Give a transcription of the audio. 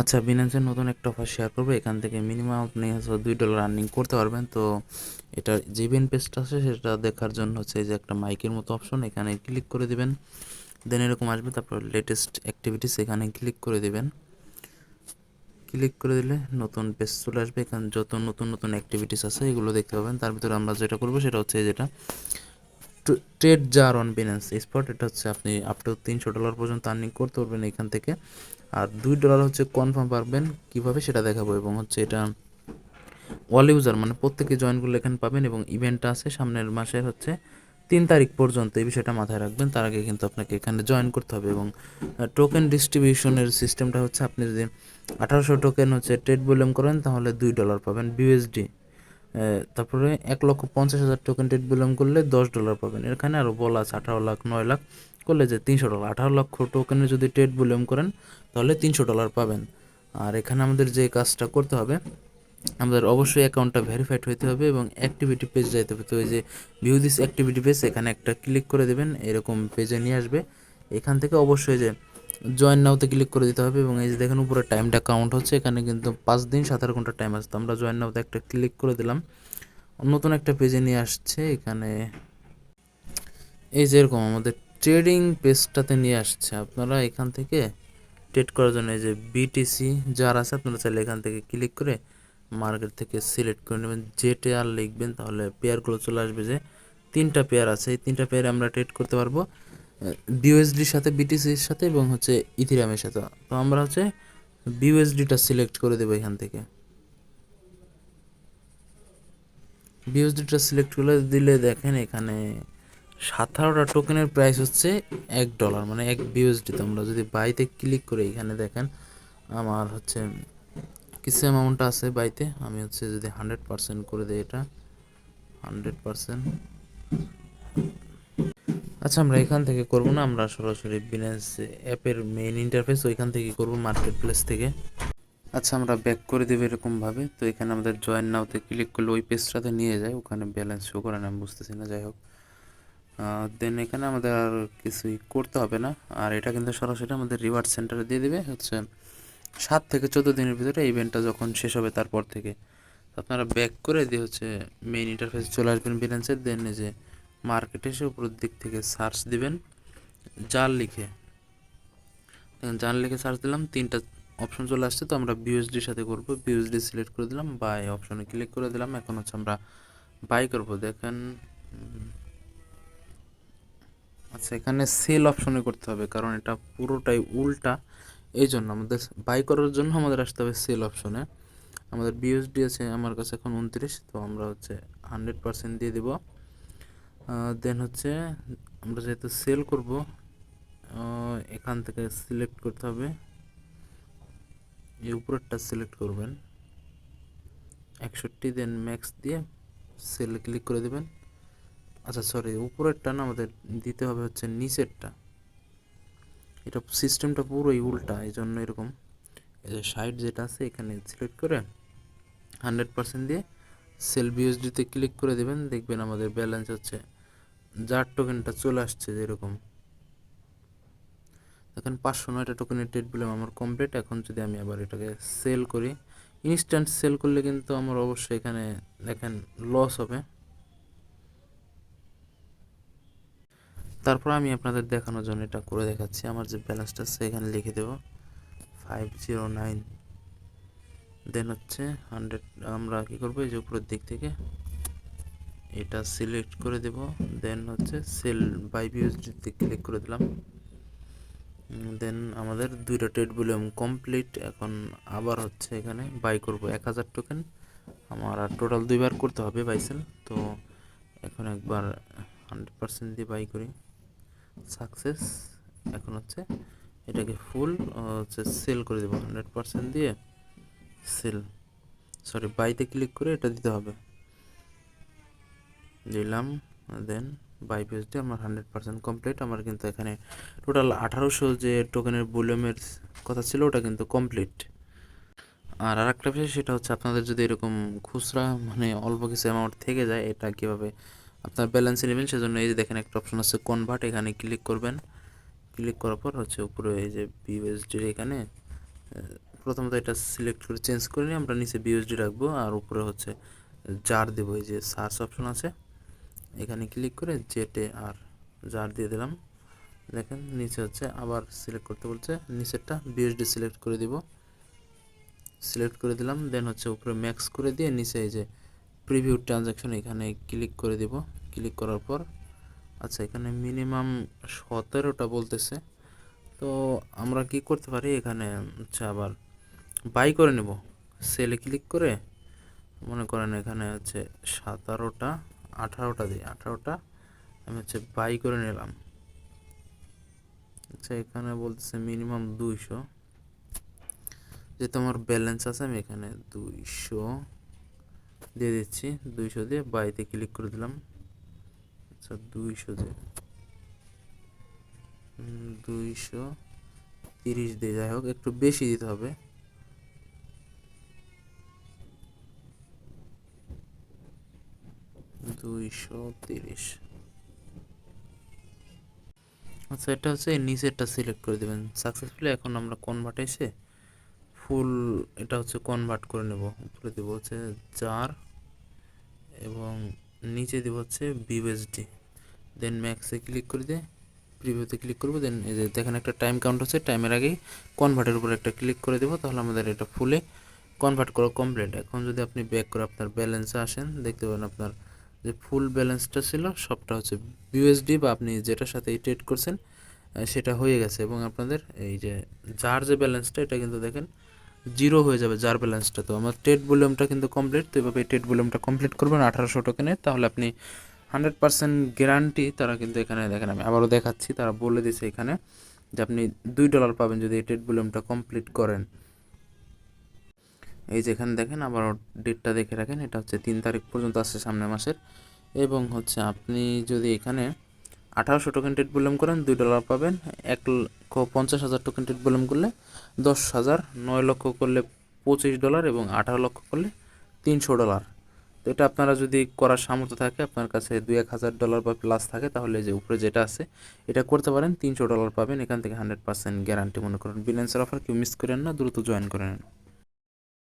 আচ্ছা বিনান্সের নতুন একটা অফার শেয়ার করব, এখান থেকে মিনিমাম আপনি দুই ডলার আর্নিং করতে পারবেন। তো এটা যে বেন পেজটা আছে, সেটা দেখার জন্য হচ্ছে যে একটা মাইকের মতো অপশন এখানে ক্লিক করে দিবেন। দেন এরকম আসবে, তারপর লেটেস্ট অ্যাক্টিভিটিস এখানে ক্লিক করে দিবেন। ক্লিক করে দিলে নতুন পেজ চলে আসবে, এখানে যত নতুন নতুন অ্যাক্টিভিটিস আছে, এগুলো দেখতে পাবেন। তার ভিতরে আমরা যেটা করব, সেটা হচ্ছে যেটা ট্রেড জার অন বিনান্স স্পট এটা হচ্ছে আপনি আপ টু তিনশো ডলার পর্যন্ত আর্নিং করতে পারবেন এখান থেকে। আর দুই ডলার হচ্ছে কনফার্ম পারবেন কীভাবে সেটা দেখাবো এবং হচ্ছে এটা অল ইউজার মানে প্রত্যেকে জয়েন করলে এখানে পাবেন এবং ইভেন্টটা আছে সামনের মাসের হচ্ছে তিন তারিখ পর্যন্ত, এই বিষয়টা মাথায় রাখবেন। তার আগে কিন্তু আপনাকে এখানে জয়েন করতে হবে এবং টোকেন ডিস্ট্রিবিউশনের সিস্টেমটা হচ্ছে আপনি যদি আঠারোশো টোকেন হচ্ছে ট্রেড ভলিউম করেন তাহলে দুই ডলার পাবেন বিউএসডি তারপরে এক লক্ষ পঞ্চাশ হাজার টোকেন ট্রেড ভলিউম করলে দশ ডলার পাবেন। এখানে আরও বলা আছে আঠারো লাখ, নয় লাখ করলে যে তিনশো ডলার আঠারো লক্ষ টোকেনে যদি ট্রেড ভলিউম করেন, তাহলে তিনশো ডলার পাবেন। আর এখানে আমাদের যে কাজটা করতে হবে, আমাদের অবশ্যই অ্যাকাউন্টটা ভেরিফাইড হইতে হবে এবং অ্যাক্টিভিটি পেজ যাইতে হবে। তো এই যে ভিউ দিস অ্যাক্টিভিটি পেজ এখানে একটা ক্লিক করে দেবেন, এরকম পেজে নিয়ে আসবে। এখান থেকে অবশ্যই যে জয়েন নাওতে ক্লিক করে দিতে হবে এবং এই যে দেখেন উপরে টাইমটা কাউন্ট হচ্ছে, এখানে কিন্তু পাঁচ দিন সাতারো ঘণ্টা টাইম আসতো আমরা জয়েন নাওতে একটা ক্লিক করে দিলাম। নতুন একটা পেজে নিয়ে আসছে, এখানে এই যে এরকম আমাদের ট্রেডিং পেজটাতে নিয়ে আসছে আপনারা এখান থেকে। ট্রেড করার জন্য এই যে বিটিসি যার আছে, আপনারা চাইলে এখান থেকে ক্লিক করে মার্কেট থেকে সিলেক্ট করে নেবেন। যে আর লিখবেন, তাহলে পেয়ারগুলো চলে আসবে যে তিনটা পেয়ার আছে। এই তিনটা পেয়ারে আমরা ট্রেড করতে পারব। বিউএসডির সাথে বিটিসির সাথে এবং হচ্ছে ইথিরামের সাথে। তো আমরা হচ্ছে বিউএসডিটা সিলেক্ট করে দেবো এখান থেকে। বিউএসডিটা সিলেক্ট করে দিলে দেখেন এখানে সাতারোটা টোকেনের প্রাইস হচ্ছে এক ডলার মানে এক বিউএসডি তো। আমরা যদি বাইতে ক্লিক করে, এখানে দেখেন আমার হচ্ছে কিছু অ্যামাউন্ট আছে বাইতে আমি হচ্ছে যদি হান্ড্রেড পার্সেন্ট করে দিই এটা হান্ড্রেড পার্সেন্ট আচ্ছা আমরা এখান থেকে করব না? আমরা সরাসরি বিনেস অ্যাপের মেইন ইন্টারফেস ওইখান থেকে করব মার্কেট প্লেস থেকে। আচ্ছা আমরা ব্যাক করে দেবো এরকমভাবে। তো এখানে আমাদের জয়েন নাওতে ক্লিক করলে ওই পেজটাতে নিয়ে যায়। ওখানে ব্যালেন্স শো করে না বুঝতেছি না, যাই হোক। দেন এখানে আমাদের আর কিছুই করতে হবে না। আর এটা কিন্তু সরাসরি আমাদের রিওয়ার্ড সেন্টারে দিয়ে দেবে। হচ্ছে সাত থেকে চোদ্দ দিনের ভিতরে ইভেন্টটা যখন শেষ হবে তারপর থেকে। আপনারা ব্যাক করে দিয়ে হচ্ছে মেইন ইন্টারফেসে চলে আসবেন বিলেন্সের দেন যে মার্কেটে এসে উপরের দিক থেকে সার্চ দিবেন জাল লিখে। জাল লিখে সার্চ দিলাম, তিনটা অপশন চলে আসছে। তো আমরা বিউএসডির সাথে করব। বিউএসডি সিলেক্ট করে দিলাম বাই অপশনে ক্লিক করে দিলাম। এখন হচ্ছে আমরা বাই করব। দেখেন আচ্ছা এখানে সেল অপশনে করতে হবে, কারণ এটা পুরোটাই উল্টা। এই জন্য আমাদের বাই করার জন্য আমাদের আসতে হবে সেল অপশনে আমাদের বিএসডি আছে আমার কাছে এখন উনত্রিশ, তো আমরা হচ্ছে হান্ড্রেড পার্সেন্ট দিয়ে দেব। দেন হচ্ছে আমরা যেহেতু সেল করব এখান থেকে সিলেক্ট করতে হবে। এই উপরেরটা সিলেক্ট করবেন। একষট্টি দেন ম্যাক্স দিয়ে সেল ক্লিক করে দেবেন। আচ্ছা সরি উপরেরটা না আমাদের দিতে হবে হচ্ছে নিচেরটা। এটা সিস্টেমটা পুরোই উল্টা এই জন্য এরকম। এই যে সাইড যেটা আছে, এখানে সিলেক্ট করে হান্ড্রেড পার্সেন্ট দিয়ে সেল বিএসডিতে ক্লিক করে দেবেন। দেখবেন আমাদের ব্যালেন্স হচ্ছে যার টোকেনটা চলে আসছে যেরকম। দেখেন পাঁচশো নয়টা টোকেনের ডেট বলে আমার কমপ্লিট এখন যদি আমি আবার এটাকে সেল করি ইনস্ট্যান্ট সেল করলে কিন্তু আমার অবশ্যই এখানে দেখেন লস হবে। তারপর আমি আপনাদের দেখানোর জন্য এটা করে দেখাচ্ছি। আমার যে ব্যালেন্সটা আছে, এখানে লিখে দেব। ফাইভ জিরো নাইন দেন হচ্ছে হান্ড্রেড আমরা কী করব? এই যে উপরের দিক থেকে এটা সিলেক্ট করে দেব। দেন হচ্ছে সেল বাই বিউএসডিতে ক্লিক করে দিলাম। দেন আমাদের দুইটা ট্রেড ভলিউম কমপ্লিট এখন আবার হচ্ছে এখানে বাই করব। এক হাজার টোকেন আমার আর টোটাল দুইবার করতে হবে বাইসেল তো এখন একবার হান্ড্রেড পার্সেন্ট দিয়ে বাই করি। সাকসেস এখন হচ্ছে এটাকে ফুল হচ্ছে সেল করে দেবো। হান্ড্রেড পার্সেন্ট দিয়ে সেল সরি বাইতে ক্লিক করে এটা দিতে হবে। দিলাম দেন বাই পেজটি আমার হান্ড্রেড পার্সেন্ট কমপ্লিট আমার কিন্তু এখানে টোটাল আঠারোশো যে টোকেনের ভলিউমের কথা ছিল, ওটা কিন্তু কমপ্লিট আর আর একটা বিষয়, সেটা হচ্ছে আপনাদের যদি এরকম খুচরা মানে অল্প কিছু অ্যামাউন্ট থেকে যায়, এটা কীভাবে আপনার ব্যালেন্সে নেবেন, সেজন্য এই যে দেখেন একটা অপশন আছে কনভার্ট এখানে ক্লিক করবেন। ক্লিক করার পর হচ্ছে উপরে এই যে বিউএসডির এখানে প্রথমত এটা সিলেক্ট করে চেঞ্জ করে নিয়ে আমরা নিচে বিএসডি রাখব, আর উপরে হচ্ছে জার দেবো, এই যে সার্চ অপশন আছে। এখানে ক্লিক করে জেটে আর জার দিয়ে দিলাম। দেখেন, নিচে হচ্ছে আবার সিলেক্ট করতে বলছে, নিচেরটা বিএসডি সিলেক্ট করে দিব। সিলেক্ট করে দিলাম দেন হচ্ছে উপরে ম্যাক্স করে দিয়ে নিচে এই যে প্রিভিউ ট্রানজ্যাকশন এখানে ক্লিক করে দিব। ক্লিক করার পর আচ্ছা এখানে মিনিমাম সতেরোটা বলতেছে। তো আমরা কি করতে পারি? এখানে হচ্ছে আবার বাই করে নেব। সেলে ক্লিক করে, মনে করেন এখানে হচ্ছে সতেরোটা আঠারোটা দিই, আঠারোটা আমি হচ্ছে বাই করে নিলাম। আচ্ছা এখানে বলতেছে মিনিমাম দুইশো। যে তোমার ব্যালেন্স আছে আমি এখানে দুইশো দিয়ে দিচ্ছি, দুইশো দিয়ে বাইতে ক্লিক করে দিলাম। আচ্ছা দুইশো দিয়ে। দুইশো তিরিশ দিয়ে। যাই হোক, একটু বেশি দিতে হবে। দুইশো তিরিশ। আচ্ছা এটা হচ্ছে নিচেরটা সিলেক্ট করে দেবেন। সাকসেসফুলি এখন আমরা কনভার্ট এসে ফুল এটা হচ্ছে কনভার্ট করে নেব। উপরে দেবো হচ্ছে চার এবং নিচে দেবো হচ্ছে বিউএসডি দেন ম্যাক্সে ক্লিক করে দিয়ে প্রিভিউতে ক্লিক করব। দেন এই যে দেখেন একটা টাইম কাউন্ট হচ্ছে টাইমের আগেই কনভার্টের উপর একটা ক্লিক করে দেবো। তাহলে আমাদের এটা ফুলে কনভার্ট করা কমপ্লিট এখন যদি আপনি ব্যাক করে আপনার ব্যালেন্সে আসেন, দেখতে পাবেন আপনার যে ফুল ব্যালেন্সটা ছিল, সবটা হচ্ছে বিউএসডি বা আপনি যেটার সাথে ট্রেড করছেন সেটা হয়ে গেছে। এবং আপনাদের এই যে যার যে ব্যালেন্সটা এটা কিন্তু দেখেন জিরো হয়ে যাবে যার ব্যালেন্সটা তো আমার ট্রেড ভলিউমটা কিন্তু কমপ্লিট তো এভাবে ট্রেড ভলিউমটা কমপ্লিট করবেন আঠারোশো টোকেনে তাহলে আপনি হান্ড্রেড পার্সেন্ট গ্যারান্টি তারা কিন্তু এখানে দেখেন, আমি আবারও দেখাচ্ছি, তারা বলে দিছে এখানে যে আপনি দুই ডলার পাবেন যদি এই ট্রেড ভলিউমটা কমপ্লিট করেন। এই যে এখানে দেখেন, আবার ডেটটা দেখে রাখেন, এটা হচ্ছে তিন তারিখ পর্যন্ত আসছে সামনের মাসের। এবং হচ্ছে আপনি যদি এখানে আঠারোশো টোকেন ট্রেড ভলিউম করেন, দুই ডলার পাবেন। এক লক্ষ পঞ্চাশ হাজার টোকেন ট্রেড ভলিউম করলে দশ হাজার, নয় লক্ষ করলে পঁচিশ ডলার এবং আঠারো লক্ষ করলে তিনশো ডলার তো এটা আপনারা যদি করার সামর্থ্য থাকে, আপনার কাছে দুই এক হাজার ডলার বা প্লাস থাকে, তাহলে যে উপরে যেটা আছে, এটা করতে পারেন। তিনশো ডলার পাবেন, এখান থেকে হান্ড্রেড পার্সেন্ট গ্যারান্টি মনে করেন। বিলেন্সের অফার কেউ মিস করেন না, দ্রুত জয়েন করে নেন।